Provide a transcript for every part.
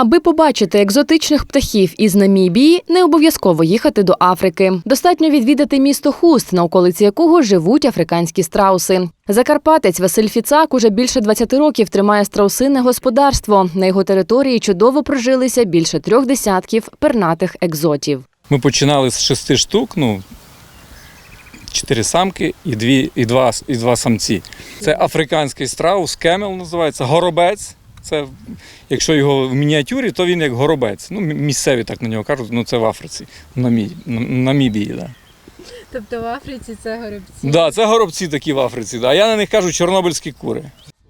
Аби побачити екзотичних птахів із Намібії, не обов'язково їхати до Африки. Достатньо відвідати місто Хуст, на околиці якого живуть африканські страуси. Закарпатець Василь Фіцак уже більше 20 років тримає страусине господарство. На його території чудово прожилися більше трьох десятків пернатих екзотів. Ми починали з шести штук, ну, чотири самки і, дві, і, два, і два самці. Це африканський страус, кемел називається, горобець. Це, якщо його в мініатюрі, то він як горобець. Ну, місцеві так на нього кажуть, ну це в Африці, в Намі, на- Намібії. Да. Тобто в Африці це горобці. Да, це горобці такі в Африці. Да. А я на них кажу чорнобильські кури.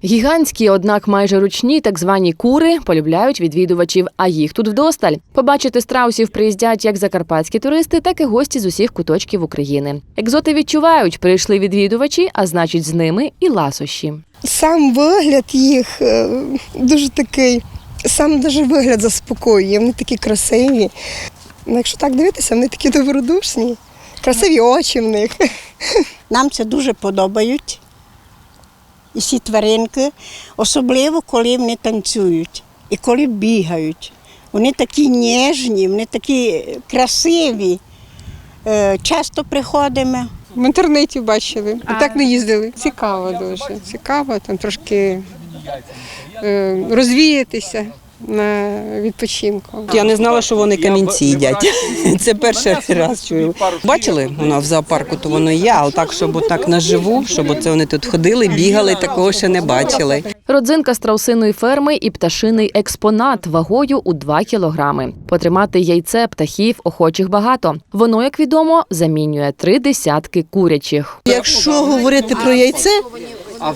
Гігантські, однак майже ручні, так звані кури полюбляють відвідувачів, а їх тут вдосталь. Побачити страусів приїздять як закарпатські туристи, так і гості з усіх куточків України. Екзоти відчувають, прийшли відвідувачі, а значить, з ними і ласощі. Сам вигляд їх е, дуже такий, сам даже вигляд заспокоює. Вони такі красиві. Ну, якщо так дивитися, вони такі добродушні, красиві очі в них. Нам це дуже подобають. І всі тваринки, особливо коли вони танцюють і коли бігають. Вони такі ніжні, вони такі красиві. Е, Часто приходимо. В інтернеті бачили, а так не їздили. Цікаво дуже. Цікаво там трошки е, розвіятися на відпочинку. Я не знала, що вони камінці їдять. Це перший раз чую. Бачили у нас в зоопарку, то воно є, але так, щоб отак наживу, щоб оце вони тут ходили, бігали, такого ще не бачили. Родзинка страусиної ферми і пташиний експонат вагою у 2 кілограми. Потримати яйце птахів охочих багато. Воно, як відомо, замінює три десятки курячих. Якщо говорити про яйце,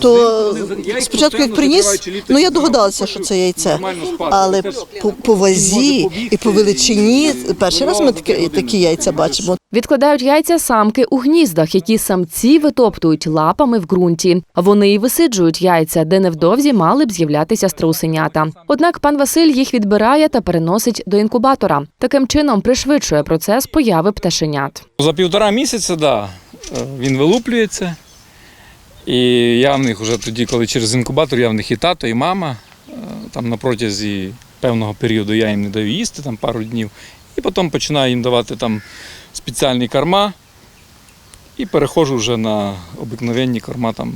то спочатку як приніс, ну я догадалася, що це яйце. Але по, по вазі і по величині перший раз ми такі, такі яйця бачимо. Відкладають яйця самки у гніздах, які самці витоптують лапами в ґрунті. Вони й висиджують яйця, де невдовзі мали б з'являтися страусенята. Однак пан Василь їх відбирає та переносить до інкубатора. Таким чином пришвидшує процес появи пташенят. За півтора місяця, да, е, він вилуплюється. І я в них вже тоді, коли через інкубатор, я в них і тато, і мама. Е, Там на протязі певного періоду я їм не даю їсти, там пару днів. І потім починаю їм давати там спеціальні корма. І переходжу вже на обикновенні корма там.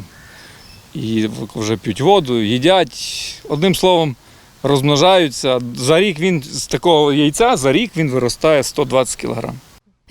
І вже п'ють воду, їдять. Одним словом, розмножаються. За рік він з такого яйця за рік він виростає 120 кілограм.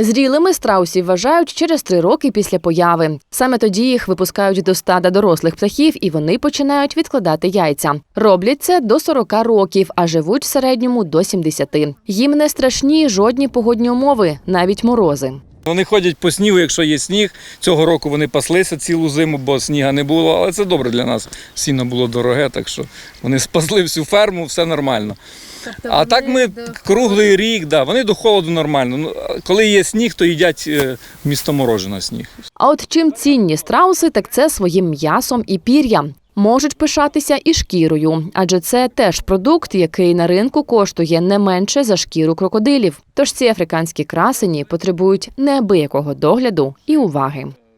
Зрілими страусів вважають через три роки після появи. Саме тоді їх випускають до стада дорослих птахів, і вони починають відкладати яйця. Роблять це до 40 років, а живуть в середньому до 70. Їм не страшні жодні погодні умови, навіть морози. Вони ходять по снігу, якщо є сніг. Цього року вони паслися цілу зиму, бо сніга не було, але це добре для нас. Сіно було дороге, так що вони спасли всю ферму, все нормально. Тобто А так ми до- круглий рік, да, вони до холоду нормально. Ну, коли є сніг, то їдять е, вмісто сніг. А от чим цінні страуси, так це своїм м'ясом і пір'ям. Можуть пишатися і шкірою, адже це теж продукт, який на ринку коштує не менше за шкіру крокодилів. Тож ці африканські красені потребують неабиякого догляду і уваги.